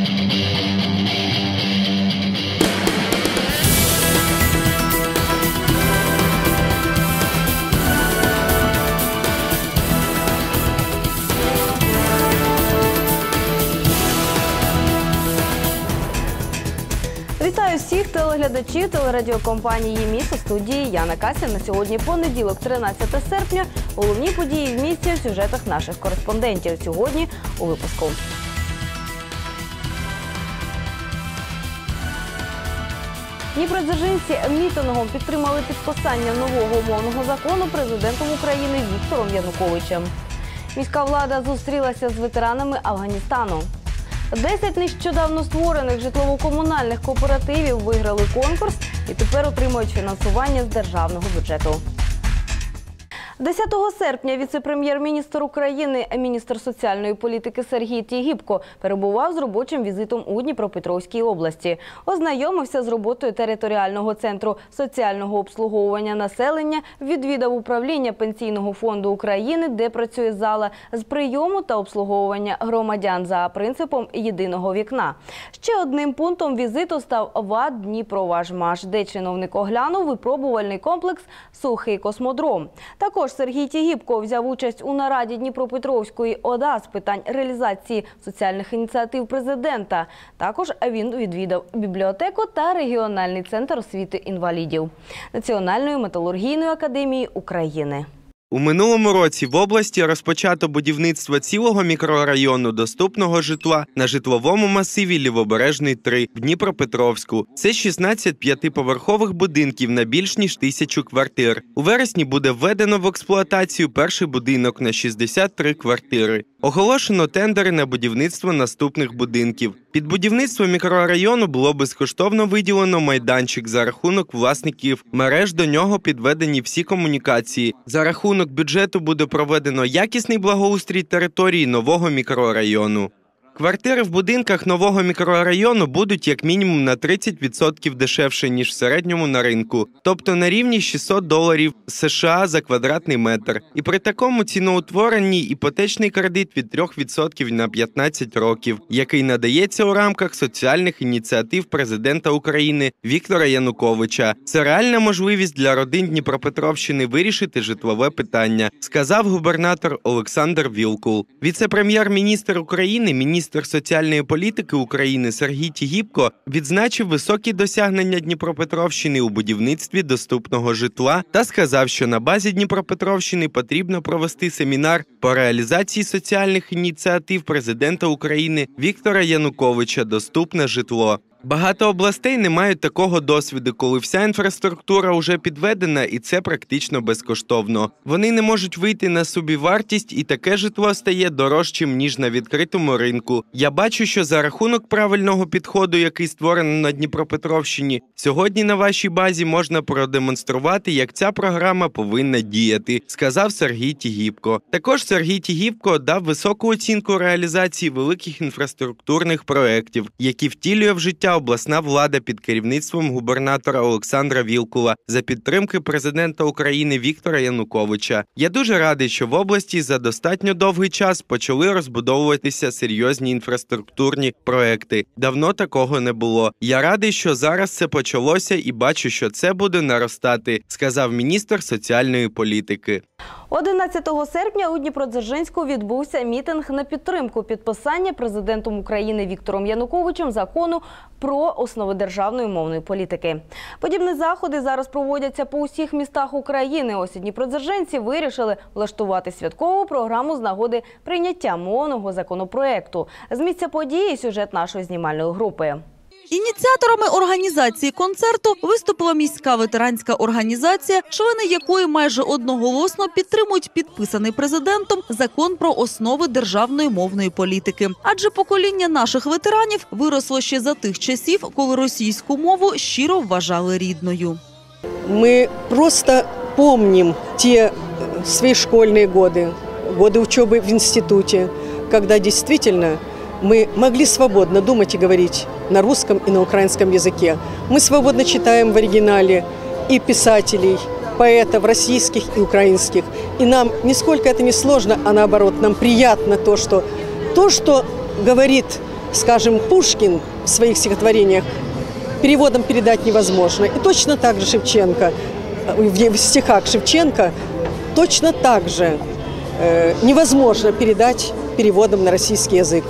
Вітаю всіх телеглядачів телерадіокомпанії «Міст» у студії Яна Кася. На сьогодні понеділок, 13 серпня. Головні події в місті в сюжетах наших кореспондентів. Сьогодні у випуску. Дніпродзержинці мітингом підтримали підписання нового умовного закону президентом України Віктором Януковичем. Міська влада зустрілася з ветеранами Афганістану. Десять нещодавно створених житлово-комунальних кооперативів виграли конкурс і тепер отримують фінансування з державного бюджету. 10 серпня віце-прем'єр-міністр України, міністр соціальної політики Сергій Тігіпко перебував з робочим візитом у Дніпропетровській області. Ознайомився з роботою територіального центру соціального обслуговування населення, відвідав управління Пенсійного фонду України, де працює зала з прийому та обслуговування громадян за принципом єдиного вікна. Ще одним пунктом візиту став ВАД Дніпроважмаш, де чиновник оглянув випробувальний комплекс Сухий космодром. Також Сергій Тігіпко взяв участь у нараді Дніпропетровської ОДА з питань реалізації соціальних ініціатив президента. Також він відвідав бібліотеку та регіональний центр освіти інвалідів Національної металургійної академії України. У минулому році в області розпочато будівництво цілого мікрорайону доступного житла на житловому масиві Лівобережний 3 в Дніпропетровську. Це 16 п'ятиповерхових будинків на більш ніж тисячу квартир. У вересні буде введено в експлуатацію перший будинок на 63 квартири. Оголошено тендери на будівництво наступних будинків. Під будівництво мікрорайону було безкоштовно виділено майданчик за рахунок власників мереж. До нього підведені всі комунікації. За рахунок бюджету буде проведено якісний благоустрій території нового мікрорайону. Квартири в будинках нового мікрорайону будуть як мінімум на 30% дешевше, ніж в середньому на ринку, тобто на рівні 600 доларів США за квадратний метр. І при такому ціноутворенні іпотечний кредит від 3% на 15 років, який надається у рамках соціальних ініціатив президента України Віктора Януковича. Це реальна можливість для родин Дніпропетровщини вирішити житлове питання, сказав губернатор Олександр Вілкул. Віце-прем'єр-міністр України, міністр соціальної політики України Сергій Тігіпко відзначив високі досягнення Дніпропетровщини у будівництві доступного житла та сказав, що на базі Дніпропетровщини потрібно провести семінар по реалізації соціальних ініціатив президента України Віктора Януковича Доступне житло. Багато областей не мають такого досвіду, коли вся інфраструктура вже підведена, і це практично безкоштовно. Вони не можуть вийти на собівартість, і таке житло стає дорожчим ніж на відкритому ринку. Я бачу, що за рахунок правильного підходу, який створено на Дніпропетровщині, сьогодні на вашій базі можна продемонструвати, як ця програма повинна діяти, сказав Сергій Тігіпко. Також Сергій Тігіпко дав високу оцінку реалізації великих інфраструктурних проєктів, які втілює в життя обласна влада під керівництвом губернатора Олександра Вілкула за підтримки президента України Віктора Януковича. Я дуже радий, що в області за достатньо довгий час почали розбудовуватися серйозні інфраструктурні проекти. Давно такого не було. Я радий, що зараз це почалося, і бачу, що це буде наростати, сказав міністр соціальної політики. 11 серпня у Дніпродзержинську відбувся мітинг на підтримку підписання президентом України Віктором Януковичем закону про основи державної мовної політики. Подібні заходи зараз проводяться по усіх містах України. Ось і дніпродзержинці вирішили влаштувати святкову програму з нагоди прийняття мовного законопроекту. З місця події сюжет нашої знімальної групи. Ініціаторами організації концерту виступила міська ветеранська організація, члени якої майже одноголосно підтримують підписаний президентом закон про основи державної мовної політики. Адже покоління наших ветеранів виросло ще за тих часів, коли російську мову щиро вважали рідною. Мы просто помним те свои школьные годы, годы учебы в институте, когда действительно мы могли свободно думать и говорить на русском и на украинском языке. Мы свободно читаем в оригинале и писателей, поэтов российских и украинских. И нам нисколько это не сложно, а наоборот, нам приятно то, что, то, что говорит скажем, Пушкин в своих стихотворениях переводом передать невозможно. И точно так же Шевченко, э, в стихах Шевченко, точно так же э, невозможно передать переводом на российский язык.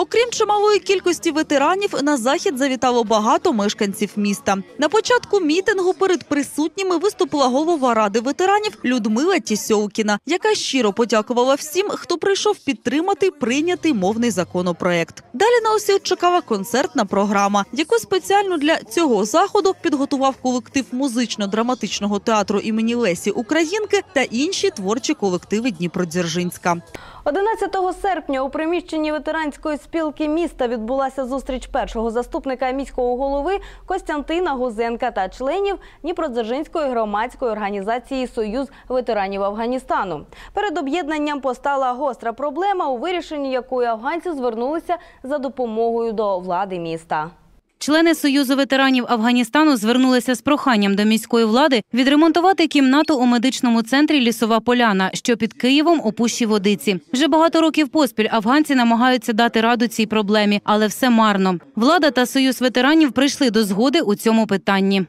Окрім чималої кількості ветеранів, на захід завітало багато мешканців міста. На початку мітингу перед присутніми виступила голова ради ветеранів Людмила Тісьовкіна, яка щиро подякувала всім, хто прийшов підтримати прийнятий мовний законопроект. Далі на усіх чекала концертна програма, яку спеціально для цього заходу підготував колектив музично-драматичного театру імені Лесі Українки та інші творчі колективи Дніпродзержинська. 11 серпня у приміщенні ветеранської спілки міста відбулася зустріч першого заступника міського голови Костянтина Гузенка та членів Дніпродзержинської громадської організації Союз ветеранів Афганістану. Перед об'єднанням постала гостра проблема, у вирішенні якої афганці звернулися за допомогою до влади міста. Члени Союзу ветеранів Афганістану звернулися з проханням до міської влади відремонтувати кімнату у медичному центрі Лісова Поляна, що під Києвом у Пущі Водиці. Вже багато років поспіль афганці намагаються дати раду цій проблемі, але все марно. Влада та Союз ветеранів прийшли до згоди у цьому питанні.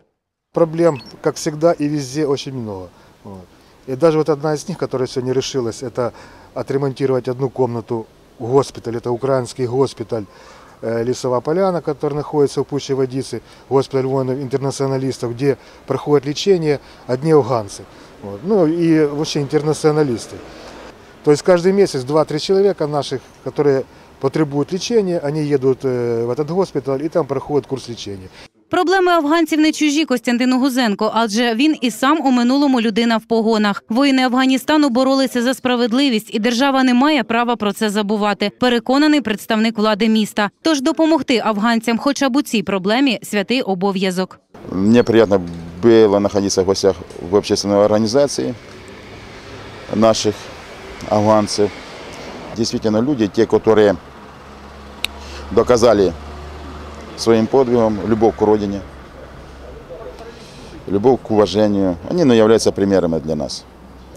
Проблем, как всегда, и везде много. Вот. И даже одна из них, которая сегодня решилась, это отремонтировать одну комнату госпиталь. Это украинский госпиталь э, Лесова Поляна, который находится в Пущей Водице, госпиталь воинов-интернационалистов, где проходит лечение одни афганцы. Вот. Ну и вообще интернационалисты. То есть каждый месяц 2-3 человека наших, которые потребуют лечения, они едут э, в этот госпиталь и там проходят курс лечения. Проблеми афганців не чужі Костянтину Гузенко, адже він і сам у минулому людина в погонах. Воїни Афганістану боролися за справедливість, і держава не має права про це забувати. Переконаний представник влади міста. Тож допомогти афганцям, хоча б у цій проблемі, святий обов'язок. Мне приятно было находиться в гостях в общественной организации наших афганцев. Действительно, люди, те, которые доказали своим подвигом любовь к родине, любовь к уважению, они ну, являются примерами для нас.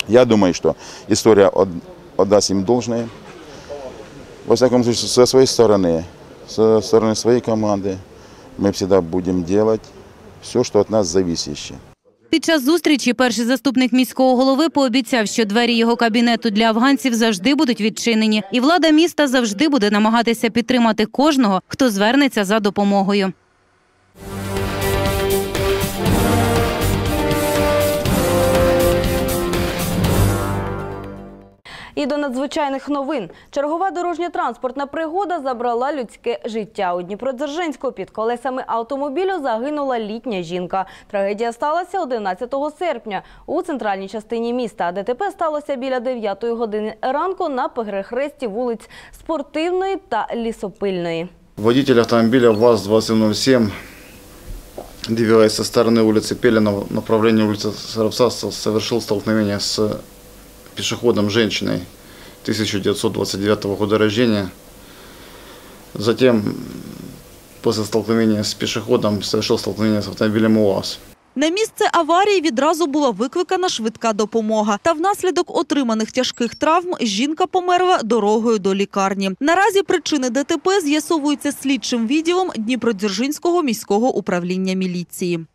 Я думаю, что история от- отдаст им должное. Во всяком случае, со своей стороны, со стороны своей команды, мы всегда будем делать все, что от нас зависящее. Під час зустрічі перший заступник міського голови пообіцяв, що двері його кабінету для афганців завжди будуть відчинені, і влада міста завжди буде намагатися підтримати кожного, хто звернеться за допомогою. І до надзвичайних новин. Чергова дорожньо-транспортна пригода забрала людське життя. У Дніпродзержинську під колесами автомобілю загинула літня жінка. Трагедія сталася 11 серпня у центральній частині міста. ДТП сталося біля 9 години ранку на перехресті вулиць Спортивної та Лісопильної. Водитель автомобиля ВАЗ-2107, двигаясь со стороны улицы Пелена в направлении улицы Саровца, совершил столкновение с пешеходом женщиной 1929 года рождения. Затем, после столкновения с пешеходом, совершил столкновение с автомобилем УАЗ. На місце аварії відразу була викликана швидка допомога. Та внаслідок отриманих тяжких травм жінка померла дорогою до лікарні. Наразі причини ДТП з'ясовуються слідчим відділом Дніпродзержинського міського управління міліції.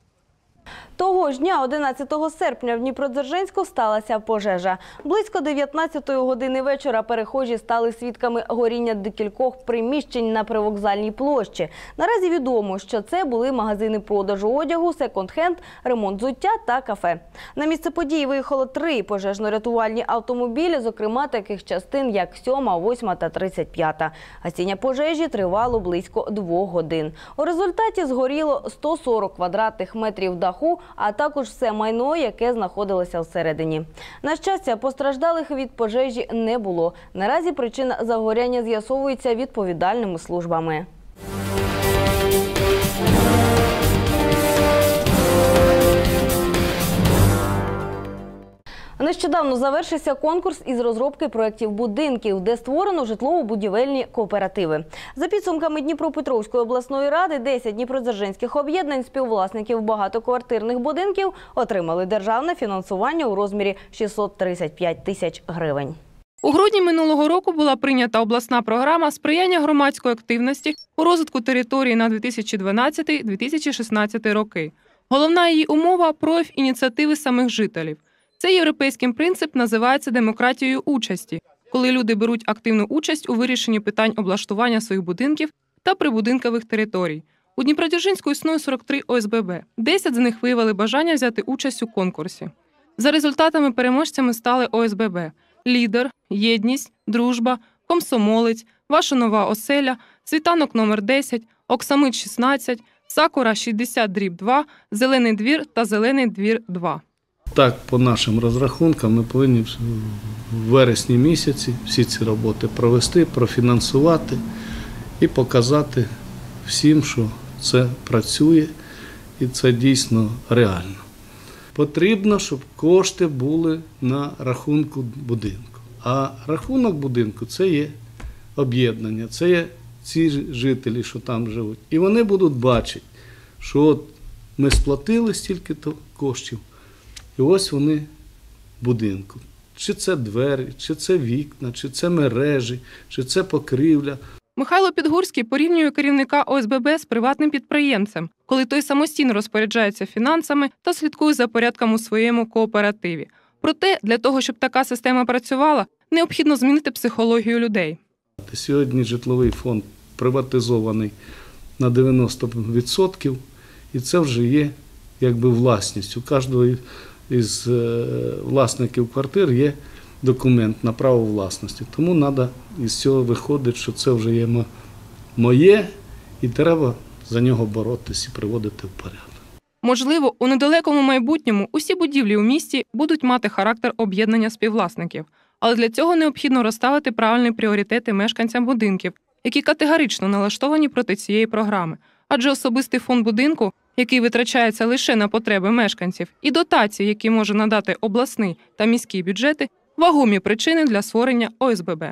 Того ж дня, 11 серпня, в Дніпродзержинську сталася пожежа. Близько 19 години вечора перехожі стали свідками горіння декількох приміщень на привокзальній площі. Наразі відомо, що це були магазини продажу одягу, секонд-хенд, ремонт взуття та кафе. На місце події виїхало три пожежно-рятувальні автомобілі, зокрема таких частин, як 7, 8 та 35. Гасіння пожежі тривало близько двох годин. У результаті згоріло 140 квадратних метрів даху, а також все майно, яке знаходилося всередині. На щастя, постраждалих від пожежі не було. Наразі причина загоряння з'ясовується відповідальними службами. Нещодавно завершився конкурс із розробки проєктів будинків, де створено житлово-будівельні кооперативи. За підсумками Дніпропетровської обласної ради, 10 дніпродзержинських об'єднань співвласників багатоквартирних будинків отримали державне фінансування у розмірі 635 тисяч гривень. У грудні минулого року була прийнята обласна програма сприяння громадської активності у розвитку території на 2012-2016 роки. Головна її умова прояв ініціативи самих жителів. Цей європейський принцип називається демократією участі, коли люди беруть активну участь у вирішенні питань облаштування своїх будинків та прибудинкових територій. У Дніпродзержинську існує 43 ОСББ. 10 з них виявили бажання взяти участь у конкурсі. За результатами переможцями стали ОСББ: Лідер, Єдність, Дружба, Комсомолець, Ваша нова оселя, Світанок номер 10, Оксамит 16, Сакура 60 дріб 2, Зелений двір та Зелений двір 2. Так, по нашим розрахункам, ми повинні в вересні місяці всі ці роботи провести, профінансувати і показати всім, що це працює і це дійсно реально. Потрібно, щоб кошти були на рахунку будинку. А рахунок будинку це є об'єднання, це є ці жителі, що там живуть. І вони будуть бачити, що от ми сплатили стільки-то коштів, і ось вони будинку. Чи це двері, чи це вікна, чи це мережі, чи це покрівля. Михайло Підгурський порівнює керівника ОСББ з приватним підприємцем, коли той самостійно розпоряджається фінансами та слідкує за порядком у своєму кооперативі. Проте для того, щоб така система працювала, необхідно змінити психологію людей. Сьогодні житловий фонд приватизований на 90%, і це вже є якби власність. У кожного із е, власників квартир є документ на право власності. Тому треба із цього виходить, що це вже є моє, і треба за нього боротися і приводити в порядок. Можливо, у недалекому майбутньому усі будівлі у місті будуть мати характер об'єднання співвласників, але для цього необхідно розставити правильні пріоритети мешканцям будинків, які категорично налаштовані проти цієї програми. Адже особистий фонд будинку, який витрачається лише на потреби мешканців, і дотації, які може надати обласний та міський бюджети, вагомі причини для створення ОСББ.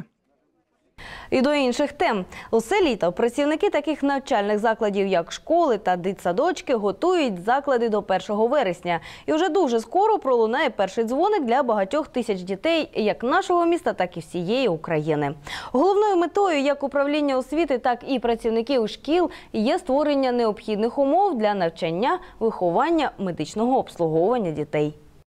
І до інших тем. Усе літо працівники таких навчальних закладів, як школи та дитсадочки, готують заклади до 1 вересня. І вже дуже скоро пролунає перший дзвоник для багатьох тисяч дітей, як нашого міста, так і всієї України. Головною метою як управління освіти, так і працівників шкіл є створення необхідних умов для навчання, виховання, медичного обслуговування дітей.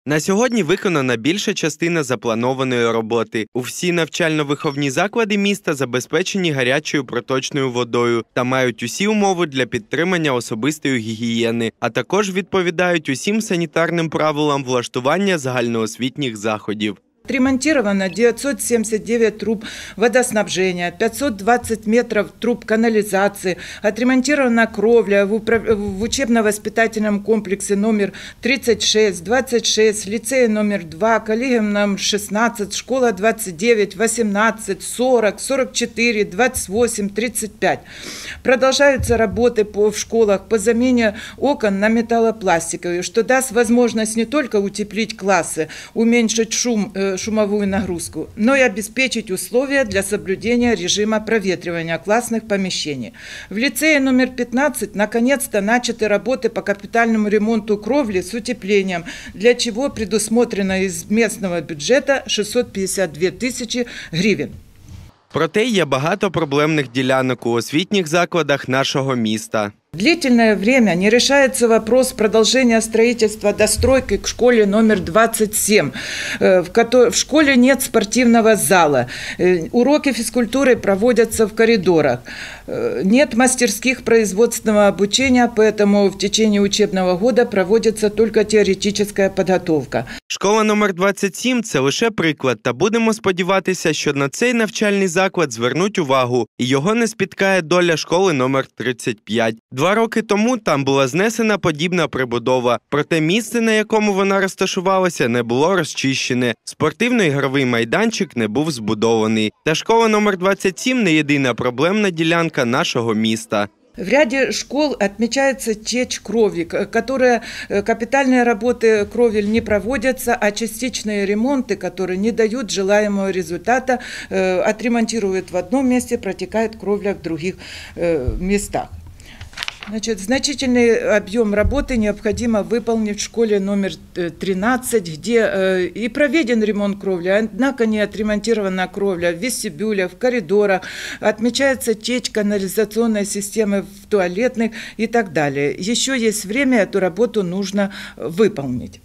На сьогодні виконана більша частина запланованої роботи. У всі навчально-виховні заклади міста забезпечені гарячою проточною водою та мають усі умови для підтримання особистої гігієни, а також відповідають усім санітарним правилам влаштування загальноосвітніх заходів. Отремонтировано 979 труб водоснабжения, 520 метров труб канализации, отремонтирована кровля в, учебно-воспитательном комплексе номер 36, 26, лицей номер 2, коллегиум номер 16, школа 29, 18, 40, 44, 28, 35. Продолжаются работы по, в школах по замене окон на металлопластиковые, что даст возможность не только утеплить классы, уменьшить шум, э, шумовую нагрузку, но и обеспечить условия для соблюдения режима проветривания классных помещений. В лицее номер 15 наконец-то начаты работы по капитальному ремонту кровли с утеплением, для чего предусмотрено из местного бюджета 652 тысячи гривен. Проте є багато проблемних ділянок у освітніх закладах нашого міста. Длительное время не решается вопрос продолжения строительства достройки к школе номер 27, э, в, кото- в школе нет спортивного зала, э, уроки физкультуры проводятся в коридорах, э, нет мастерских производственного обучения, поэтому в течение учебного года проводится только теоретическая подготовка. Школа номер 27 – це лише приклад, та будемо сподіватися, що на цей навчальний заклад звернуть увагу, і його не спіткає доля школи номер 35. Два роки тому там була знесена подібна прибудова, проте місце, на якому вона розташувалася, не було розчищене. Спортивно-ігровий майданчик не був збудований. Та школа номер 27 – не єдина проблемна ділянка нашого міста. В ряде школ отмечается течь крови, к- которая э, капитальные работы кровель не проводятся, а частичные ремонты, которые не дают желаемого результата, э, отремонтируют в одном месте, протекает кровля в других э, местах. Значит, значительный объем работы необходимо выполнить в школе номер э, 13, где э, и проведен ремонт кровли, однако не отремонтирована кровля в вестибюлях, в коридорах, отмечается течь канализационной системы в туалетных и так далее. Еще есть время, эту работу нужно э, выполнить.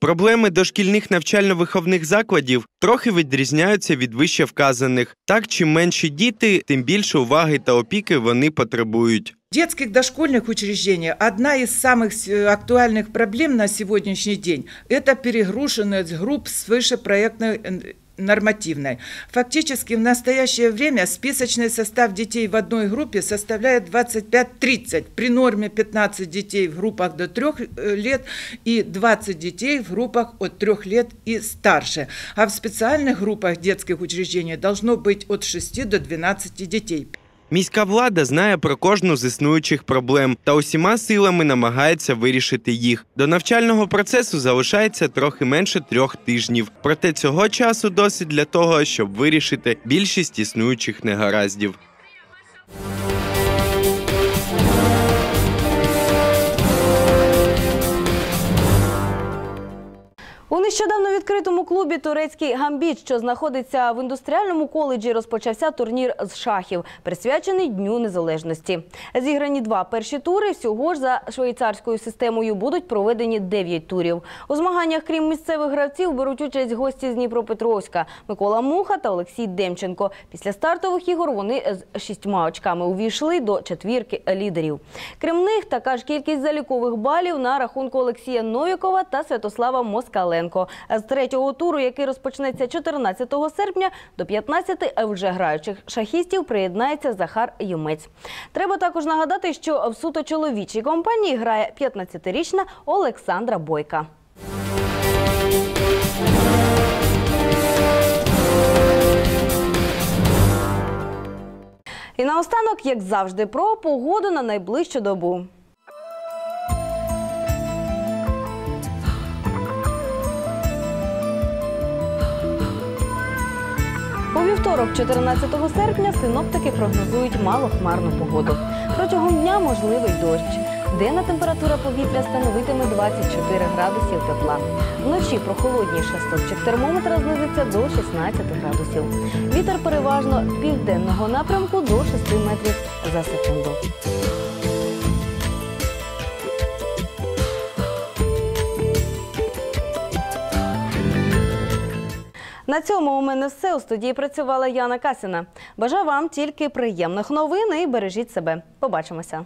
Проблеми дошкільних навчально-виховних закладів трохи відрізняються від вище вказаних. Так, чим менші діти, тим більше уваги та опіки вони потребують. В детских дошкольных учреждениях одна из самых с- актуальных проблем на сегодняшний день – это перегруженность групп свыше проектной э, нормативной. Фактически в настоящее время списочный состав детей в одной группе составляет 25-30, при норме 15 детей в группах до 3 лет и 20 детей в группах от 3 лет и старше. А в специальных группах детских учреждений должно быть от 6 до 12 детей. Міська влада знає про кожну з існуючих проблем та усіма силами намагається вирішити їх. До навчального процесу залишається трохи менше трьох тижнів. Проте цього часу досить для того, щоб вирішити більшість існуючих негараздів. Нещодавно відкритому клубі турецький гамбіт, що знаходиться в індустріальному коледжі, розпочався турнір з шахів, присвячений Дню Незалежності. Зіграні два перші тури. Всього ж за швейцарською системою будуть проведені 9 турів. У змаганнях, крім місцевих гравців, беруть участь гості з Дніпропетровська Микола Муха та Олексій Демченко. Після стартових ігор вони з шістьма очками увійшли до четвірки лідерів. Крім них, така ж кількість залікових балів на рахунку Олексія Новікова та Святослава Москаленко. З третього туру, який розпочнеться 14 серпня, до 15 вже граючих шахістів приєднається Захар Юмець. Треба також нагадати, що в суто чоловічій компанії грає 15-річна Олександра Бойка. І наостанок, як завжди, про погоду на найближчу добу. Вівторок, 14 серпня, синоптики прогнозують малохмарну погоду. Протягом дня можливий дощ. Денна температура повітря становитиме 24 градусів тепла. Вночі прохолодніше стопчик термометра знизиться до 16 градусів. Вітер переважно південного напрямку до 6 метрів за секунду. На цьому у мене все. У студії працювала Яна Касіна. Бажаю вам тільки приємних новин і бережіть себе. Побачимося.